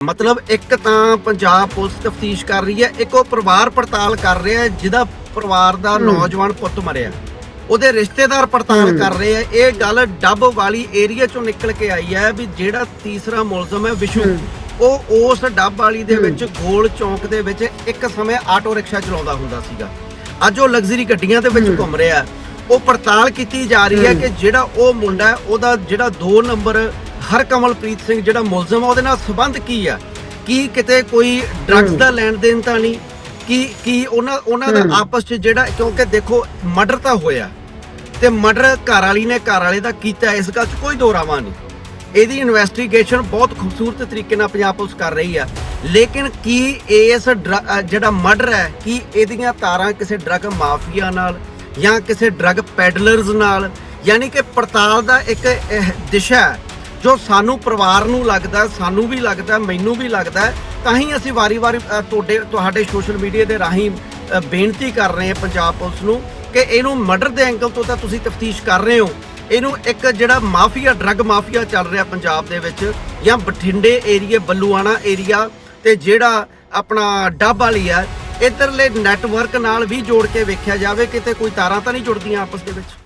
ਮਤਲਬ ਇੱਕ ਤਾਂ ਪੰਜਾਬ ਪੁਲਿਸ ਤਫਤੀਸ਼ ਕਰ ਰਹੀ ਹੈ ਇੱਕ ਉਹ ਪਰਿਵਾਰ ਪੜਤਾਲ ਕਰ ਰਿਹਾ ਹੈ ਜਿਹਦਾ ਪਰਿਵਾਰ ਦਾ ਨੌਜਵਾਨ ਪੁੱਤ ਮਰਿਆ ਉਹਦੇ ਰਿਸ਼ਤੇਦਾਰ ਪੜਤਾਲ ਕਰ ਰਹੇ ਆ ਇਹ ਗੱਲ ਡੱਬ ਵਾਲੀ ਏਰੀਆ ਚੋਂ ਨਿਕਲ ਕੇ ਆਈ ਹੈ ਵੀ ਜਿਹੜਾ ਤੀਸਰਾ ਮੁਲਜ਼ਮ ਹੈ ਵਿਸ਼ੂ ਉਹ ਉਸ ਡੱਬ ਵਾਲੀ ਦੇ ਵਿੱਚ ਗੋਲ ਚੌਂਕ ਦੇ ਵਿੱਚ ਇੱਕ ਸਮੇਂ ਆਟੋ ਰਿਕਸ਼ਾ ਚਲਾਉਂਦਾ ਹੁੰਦਾ ਸੀਗਾ। ਅੱਜ ਉਹ ਲਗਜ਼ਰੀ ਗੱਡੀਆਂ ਦੇ ਵਿੱਚ ਘੁੰਮ ਰਿਹਾ ਉਹ ਪੜਤਾਲ ਕੀਤੀ ਜਾ ਰਹੀ ਹੈ ਕਿ ਜਿਹੜਾ ਉਹ ਮੁੰਡਾ ਉਹਦਾ ਜਿਹੜਾ 2 ਨੰਬਰ ਹਰਕਮਲਪ੍ਰੀਤ ਸਿੰਘ ਜਿਹੜਾ ਮੁਲਜ਼ਮ ਆ ਉਹਦੇ ਨਾਲ ਸੰਬੰਧ ਕੀ ਆ? ਕੀ ਕਿਤੇ ਕੋਈ ਡਰੱਗਸ ਦਾ ਲੈਣ ਦੇਣ ਤਾਂ ਨਹੀਂ? ਕੀ ਕੀ ਉਹਨਾਂ ਉਹਨਾਂ ਦਾ ਆਪਸ 'ਚ ਜਿਹੜਾ ਕਿਉਂਕਿ ਦੇਖੋ ਮਰਡਰ ਤਾਂ ਹੋਇਆ। ਤੇ ਮਰਡਰ ਘਰ ਵਾਲੀ ਨੇ ਘਰ ਵਾਲੇ ਦਾ ਕੀਤਾ ਇਸ ਗੱਲ 'ਚ ਕੋਈ ਦੋਰਾਵਾ ਨਹੀਂ। ਇਹਦੀ ਇਨਵੈਸਟੀਗੇਸ਼ਨ ਬਹੁਤ ਖੂਬਸੂਰਤ ਤਰੀਕੇ ਨਾਲ ਪੰਜਾਬ ਪੁਲਿਸ ਕਰ ਰਹੀ ਆ। ਲੇਕਿਨ ਕੀ ਇਸ ਜਿਹੜਾ ਮਰਡਰ ਹੈ ਕੀ ਇਹਦੀਆਂ ਤਾਰਾਂ ਕਿਸੇ ਡਰੱਗ ਮਾਫੀਆ ਨਾਲ ਜਾਂ ਕਿਸੇ ਡਰੱਗ ਪੈਡਲਰਸ ਨਾਲ? ਯਾਨੀ ਕਿ ਪੜਤਾਲ ਦਾ ਇੱਕ ਦਿਸ਼ਾ ਹੈ। ਜੋ ਸਾਨੂੰ ਪਰਿਵਾਰ ਨੂੰ ਲੱਗਦਾ, ਸਾਨੂੰ ਵੀ ਲੱਗਦਾ, ਮੈਨੂੰ ਵੀ ਲੱਗਦਾ, ਤਾਂ ਹੀ ਅਸੀਂ ਵਾਰੀ-ਵਾਰੀ ਤੁਹਾਡੇ ਤੁਹਾਡੇ ਸੋਸ਼ਲ ਮੀਡੀਆ ਦੇ ਰਾਹੀਂ ਬੇਨਤੀ ਕਰ ਰਹੇ ਹਾਂ ਪੰਜਾਬ ਪੁਲਿਸ ਨੂੰ ਕਿ ਇਹਨੂੰ ਮਰਡਰ ਦੇ ਐਂਗਲ ਤੋਂ ਤਾਂ ਤੁਸੀਂ ਤਫਤੀਸ਼ ਕਰ ਰਹੇ ਹੋ। ਇਹਨੂੰ ਇੱਕ ਜਿਹੜਾ ਮਾਫੀਆ ਡਰੱਗ ਮਾਫੀਆ ਚੱਲ ਰਿਹਾ ਪੰਜਾਬ ਦੇ ਵਿੱਚ ਜਾਂ ਬਠਿੰਡੇ ਏਰੀਆ ਬੱਲੂਆਣਾ ਏਰੀਆ ਤੇ ਜਿਹੜਾ ਆਪਣਾ ਡੱਬ ਵਾਲੀ ਆ, ਇਧਰਲੇ ਨੈਟਵਰਕ ਨਾਲ ਵੀ ਜੋੜ ਕੇ ਵੇਖਿਆ ਜਾਵੇ, ਕਿਤੇ ਕੋਈ ਤਾਰਾਂ ਤਾਂ ਨਹੀਂ ਜੁੜਦੀਆਂ ਆਪਸ ਦੇ ਵਿੱਚ?